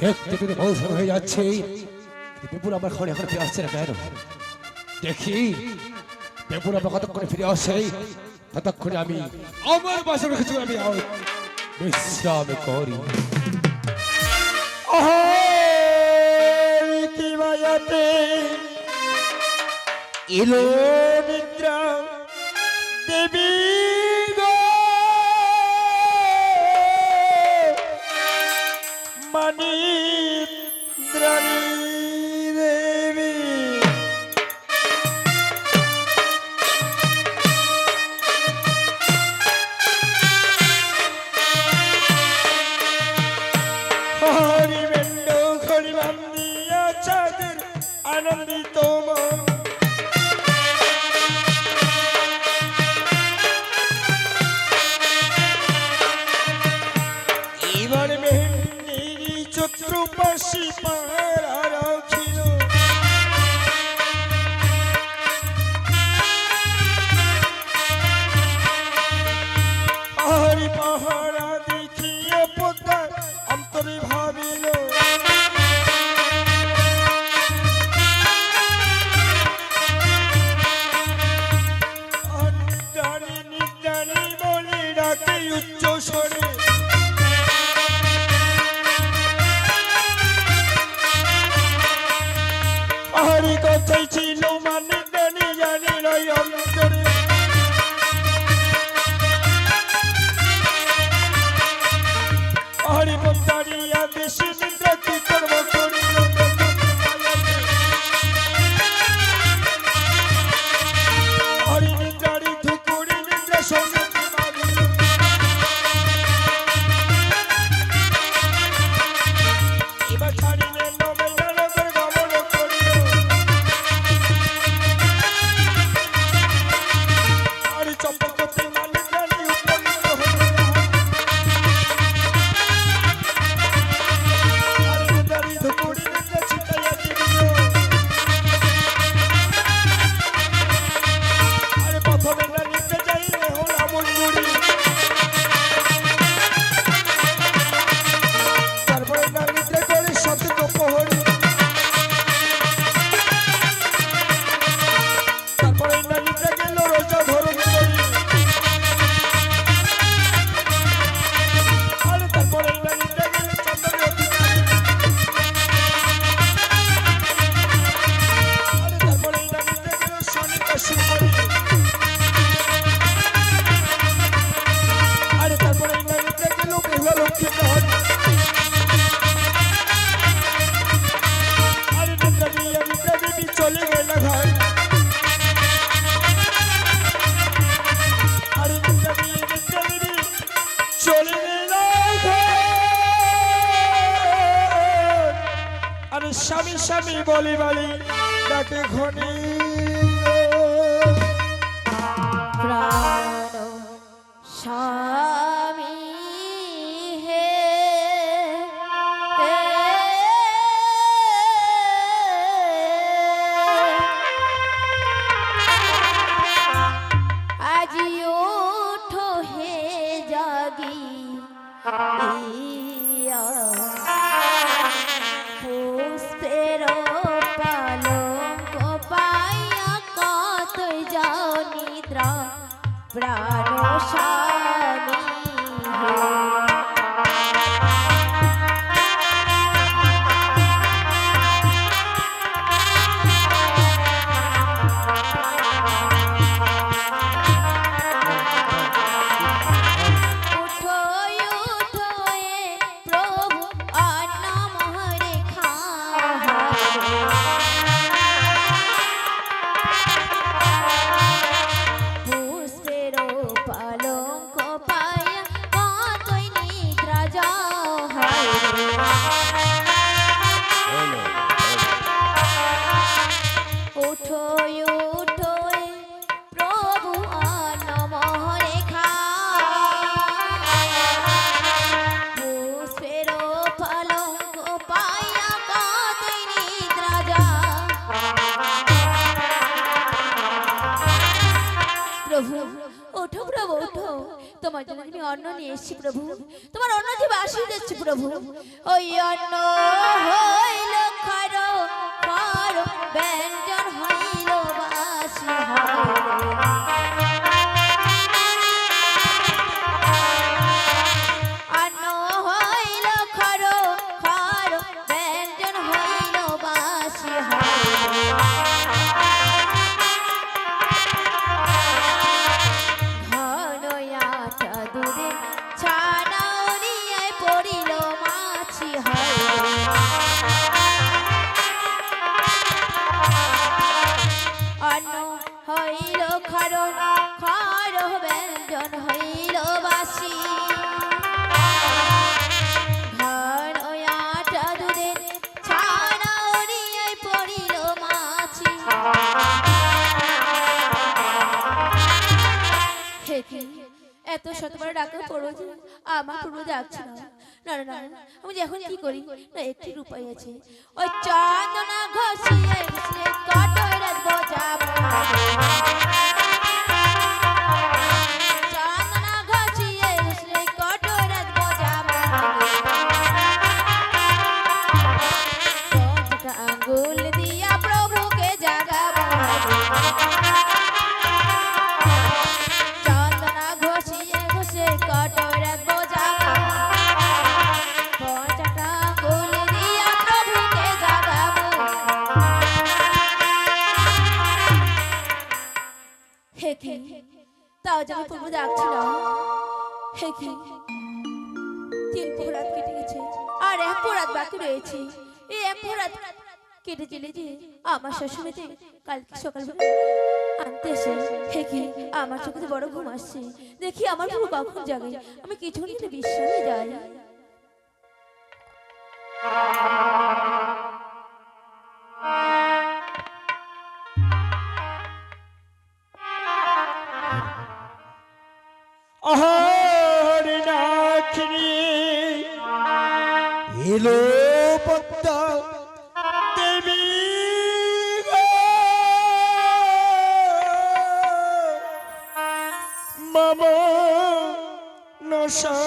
দেখতে পেতে বহু হয়ে যাচ্ছে। বিপুল আমার খড় এখন ফিরে আসছে না কেন? দেখি বিপুল আমার কতক্ষণে ফিরে আসছে? ততক্ষণে আমি আমার বাসা রেখেছি আমি বিশ্রাম করি। এলো নিদ্রা দেবী। পানি জানি নয় Thank you. স্বামী স্বামী বলি বলি তাকে ঘনি। যাও নিদ্রা প্রাণ স্বামী অন্ন নিয়ে এসেছি প্রভু। তোমার অন্ন বাসি দিচ্ছি প্রভু। ওই অন্ন হইল খার আমার না না না আমি এখন কি করি? না একটি উপায় আছে। ওই চন্দনা হে কি তাও আমি প্রভু ডাকছি না হে কি তিন পোরাত কেটে গেছে। আর এক পোরাত বাকি রয়েছে। এই এক পোরাত কেটে চলে যে আমার শ্বশুরেতে কালকে সকালবেলা আনতে এসে হে কি আমার চোখে বড় ঘুম আসছে। দেখি আমার প্রভু কখন জাগে। আমি কিছু নিতে বিশ্রামে যাই। এলো পদ্মা দেবী গো। নশা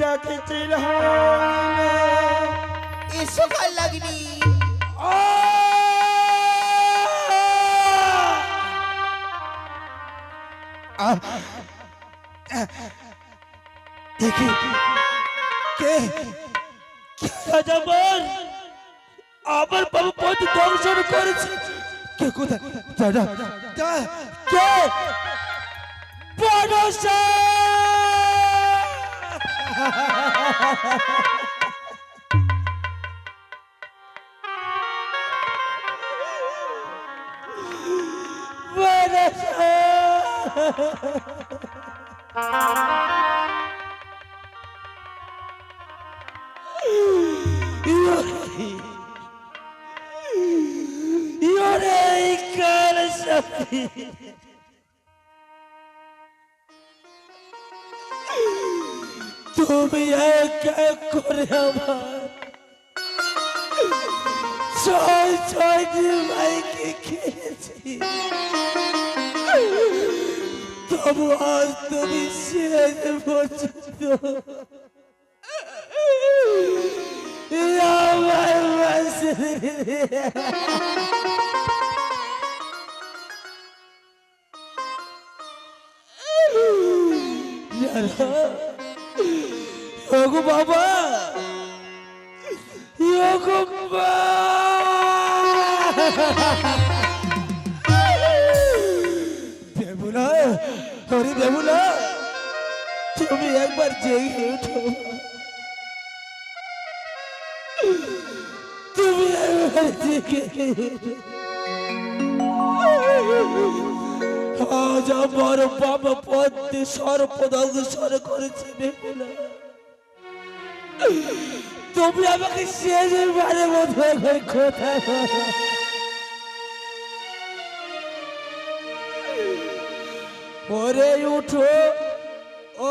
ডাকেছিলাম এসো কাল লাগনি দেখি কে? রাজাবার আমার বাবু পথ দংশন করেছে। কে কোথায়? দাদা কে? করে আমার। ছয় ছয় দিন ভাইকে খেয়েছি। তবু আজ তুমি শেষ পর্যন্ত আমার পাশে ওগো বাবা। ওগো দেবুলা হরি দেবুলা তুমি একবার জেগে উঠো তুমি একবার জেগে। আজ আমার বাবা পদ্মে সর্বদংশন করেছে বেহুলা তুমি আমাকে শেষবারে মতো একবার কোথায়। ওরে উঠো ও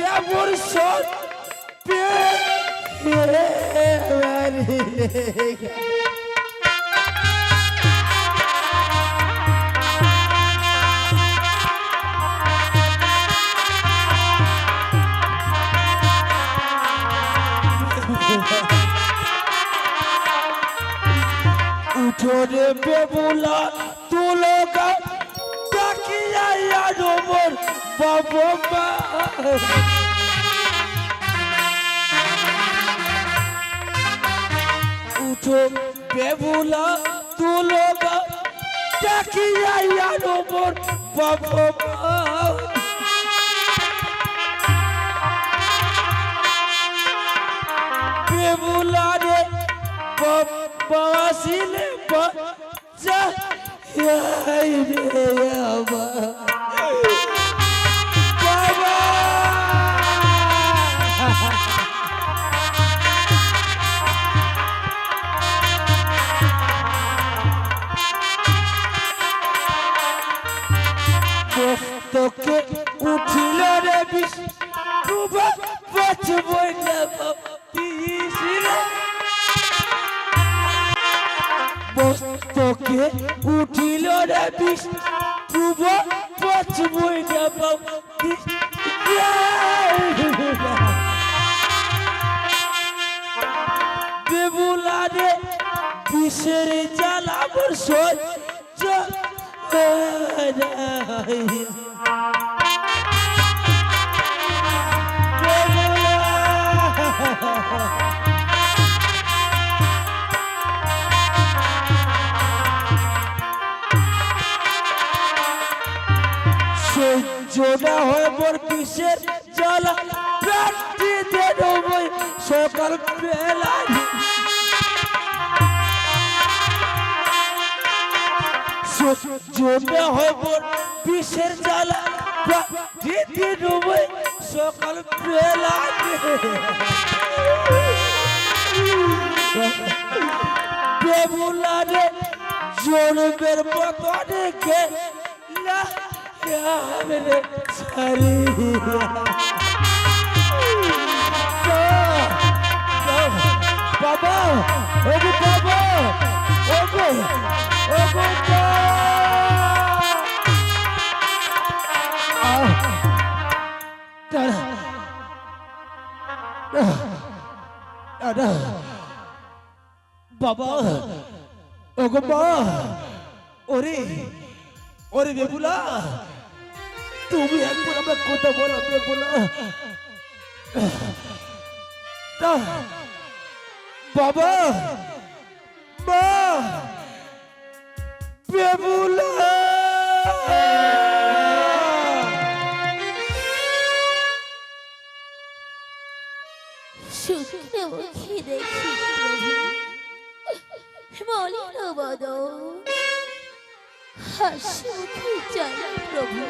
পথে আমার উঠোরে বেবুলা তুলো গা ডাকিয়া ইয়ার বাবু ডাকিয়া ইয়ার বাবু মা বেবুলারে বাসিলে বাচ্চা রে বাবা মস্তকে উঠিল রে বিষ। ডুবা বাঁচবই না বেবুলা রে বিষের জ্বালা মোর সহ্য না হয় মোর বিষের জ্বালা প্রাণটিতে ডুবই সকাল সহ্য না হয় মোর বিষের জ্বালা প্রাণটিতে ডুবই সকাল বেলায়। বেবুলারে জনমের মতো রেখে না। বাবা ওগো বাবা ওগো বাবা ওগো মা ওরে ওরে বেবুলা তুমি একবার আমার কথা বলো বেবুলা তা, বাবা মা বেবুলা। শুকনো মুখে দেখি মলিন বদন। হাসি মুখে চলে প্রভু।